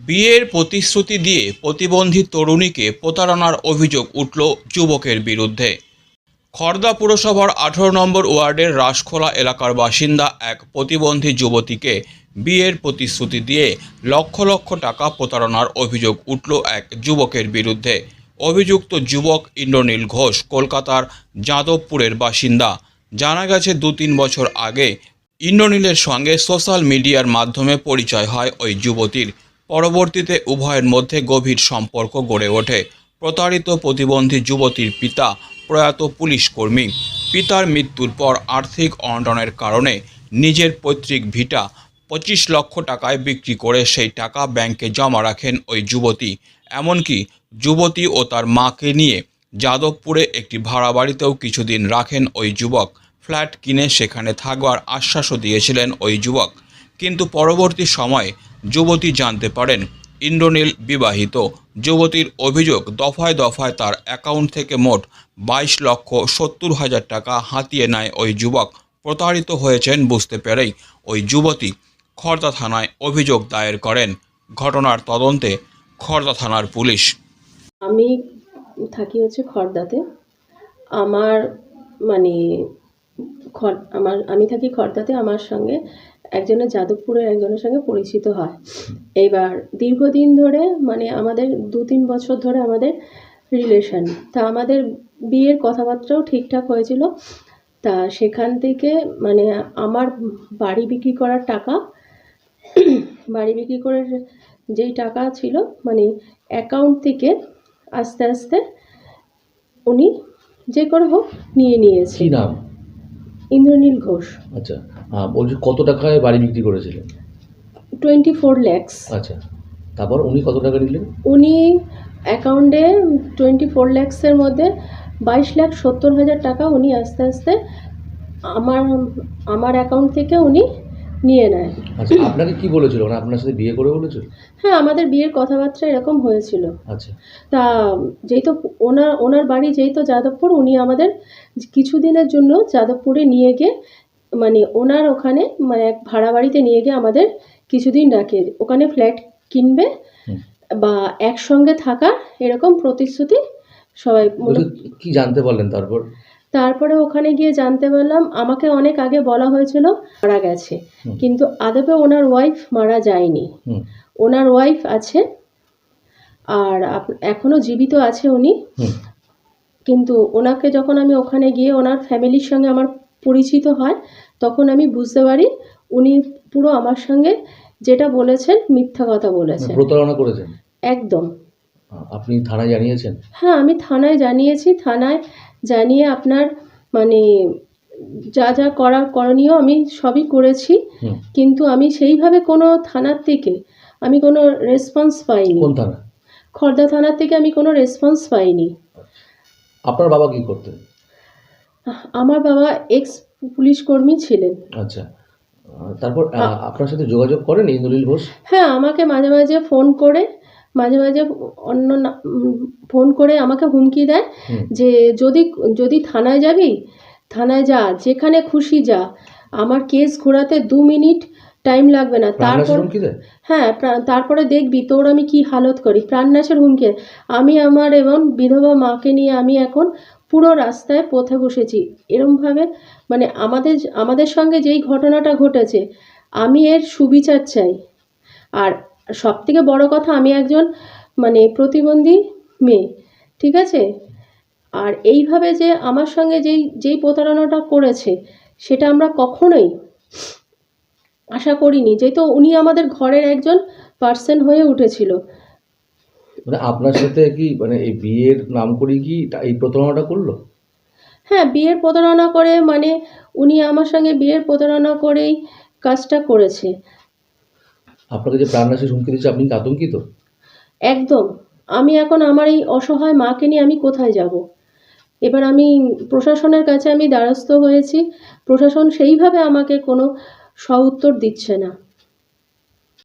বিয়ের প্রতিশ্রুতি দিয়ে প্রতিবন্ধী তরুণীকে প্রতারণার অভিযোগ উঠল যুবকের বিরুদ্ধে। খড়দা পুরসভার আঠারো নম্বর ওয়ার্ডের রাসখোলা এলাকার বাসিন্দা এক প্রতিবন্ধী যুবতীকে বিয়ের প্রতিশ্রুতি দিয়ে লক্ষ লক্ষ টাকা প্রতারণার অভিযোগ উঠল এক যুবকের বিরুদ্ধে। অভিযুক্ত যুবক ইন্দ্রনীল ঘোষ কলকাতার যাদবপুরের বাসিন্দা। জানা গেছে দু তিন বছর আগে ইন্দ্রনীলের সঙ্গে সোশ্যাল মিডিয়ার মাধ্যমে পরিচয় হয় ওই যুবতীর। পরবর্তীতে উভয়ের মধ্যে গভীর সম্পর্ক গড়ে ওঠে। প্রতারিত প্রতিবন্ধী যুবতীর পিতা, প্রয়াত পুলিশ কর্মী। পিতার মৃত্যুর পর আর্থিক অনটনের কারণে নিজের পৈতৃক ভিটা পঁচিশ লক্ষ টাকায় বিক্রি করে সেই টাকা ব্যাংকে জমা রাখেন ওই যুবতী। এমনকি যুবতী ও তার মাকে নিয়ে যাদবপুরে একটি ভাড়া বাড়িতেও কিছুদিন রাখেন ওই যুবক। ফ্ল্যাট কিনে সেখানে থাকবার আশ্বাসও দিয়েছিলেন ওই যুবক। কিন্তু পরবর্তী সময়ে যুবতী জানতে পারেন ইন্দ্রনীল বিবাহিত। যুবতীর অভিযোগ, দফায় দফায় তার অ্যাকাউন্ট থেকে মোট বাইশ লক্ষ সত্তর হাজার টাকা হাতিয়ে নেয় ওই যুবক। প্রতারিত হয়েছেন বুঝতে পেরেই ওই যুবতী খর্দা থানায় অভিযোগ দায়ের করেন। ঘটনার তদন্তে খর্দা থানার পুলিশ। আমি থাকি হচ্ছে খড়দাতে আমার মানে খড় আমার, আমি থাকি খড়দাতে আমার সঙ্গে একজনের যাদবপুরের একজনের সঙ্গে পরিচিত হয়। এবার দীর্ঘদিন ধরে মানে আমাদের দু তিন বছর ধরে আমাদের রিলেশন তা আমাদের বিয়ের কথাবার্তাও ঠিকঠাক হয়েছিল। তা সেখান থেকে মানে আমার বাড়ি বিক্রি করার টাকা, বাড়ি বিক্রি করে যেই টাকা ছিল মানে অ্যাকাউন্ট থেকে আস্তে আস্তে উনি যে করে হোক নিয়ে নিয়েছে। নাম? ইন্দ্রনীল ঘোষ। আচ্ছা বলছি কত টাকায় বাড়ি বিক্রি করেছিলেন? Twenty four lakhs. আচ্ছা তারপর উনি কত টাকা নিলেন? উনি অ্যাকাউন্টে টোয়েন্টি ফোর ল্যাক্সের মধ্যে বাইশ লাখ সত্তর হাজার টাকা উনি আস্তে আস্তে আমার আমার অ্যাকাউন্ট থেকে উনি নিয়ে নেয়। আচ্ছা আপনাকে কি বলেছিল? মানে আপনার সাথে বিয়ে করে বলেছিল? হ্যাঁ আমাদের বিয়ের কথাবার্তা এরকম হয়েছিল। আচ্ছা। তা যেহেতু ওনার ওনার বাড়ি যেহেতু যাদবপুর উনি আমাদের কিছুদিনের জন্য যাদবপুরে নিয়ে গিয়ে মানে ওনার ওখানে মানে এক ভাড়া বাড়িতে নিয়ে গিয়ে আমাদের কিছুদিন রাখে। ওখানে ফ্ল্যাট কিনবে। বা একসঙ্গে থাকার এরকম প্রতিশ্রুতি সবাই কি জানতে পারলেন তারপর? তারপরে ওখানে গিয়ে জানতে পারলাম আমাকে অনেক আগে বলা হয়েছিল মারা গেছে। কিন্তু আদপে ওনার ওয়াইফ মারা যায়নি। ওনার ওয়াইফ আছে আর এখনও জীবিত আছে উনি। কিন্তু ওনাকে যখন আমি ওখানে গিয়ে ওনার ফ্যামিলির সঙ্গে আমার পরিচিত হয় তখন আমি বুঝতে পারি উনি পুরো আমার সঙ্গে যেটা বলেছেন মিথ্যা কথা মানে বলেছেন প্রতারণা করেছেন? একদম। আপনি থানায় জানিয়েছেন? হ্যাঁ আমি থানায় জানিয়েছি থানায় জানিয়ে আপনার মানে যা যা করার করণীয় আমি সবই করেছি। কিন্তু আমি সেইভাবে কোনো থানার থেকে আমি কোনো রেসপন্স পাইনি। কোন থানা? খর্দা থানার থেকে আমি কোনো রেসপন্স পাইনি। আপনার বাবা কি করতেন? আমার বাবা এক্স পুলিশ কর্মী ছিলেন। আচ্ছা। তারপর আপনার সাথে যোগাযোগ করেন ইন্দ্রনীল ঘোষ? হ্যাঁ আমাকে মাঝে মাঝে ফোন করে। মাঝে মাঝে অন্য না- ফোন করে আমাকে হুমকি দেয় যে যদি যদি থানায় যাবি থানায় যা যেখানে খুশি যা। আমার কেস ঘোরাতে দু মিনিট টাইম লাগবে না। তারপর হ্যাঁ প্রা- তারপরে দেখবি তোর আমি কি হালত করি। প্রাণনাশের হুমকি আমি আমার এবং বিধবা মাকে নিয়ে আমি এখন পুরো রাস্তায় পথে বসেছি। এরমভাবে মানে আমাদের আমাদের সঙ্গে যেই ঘটনাটা ঘটেছে আমি এর সুবিচার চাই। আর সব থেকে বড় কথা আমি একজন মানে প্রতিবন্ধী মেয়ে ঠিক আছে? আর এইভাবে যে আমার সঙ্গে যেই যেই প্রতারণাটা করেছে সেটা আমরা কখনোই আশা করিনি। যেহেতু উনি আমাদের ঘরের একজন পার্সন হয়ে উঠেছিল। মানে আপনার সাথে কি মানে এই বিয়ের নাম করে কি এই প্রতারণাটা করল? হ্যাঁ বিয়ের প্রতারণা করে মানে উনি আমার সঙ্গে বিয়ের প্রতারণা করেই কাজটা করেছে। আপনাকে যে প্রাণনাশের হুমকি দিচ্ছে, আপনি আতঙ্কিত? একদম। আমি এখন আমার এই অসহায় মাকে নিয়ে আমি কোথায় যাব? এবার আমি প্রশাসনের কাছে আমি দ্বারস্থ হয়েছি। প্রশাসন সেইভাবে আমাকে কোনো সউত্তর দিচ্ছে না।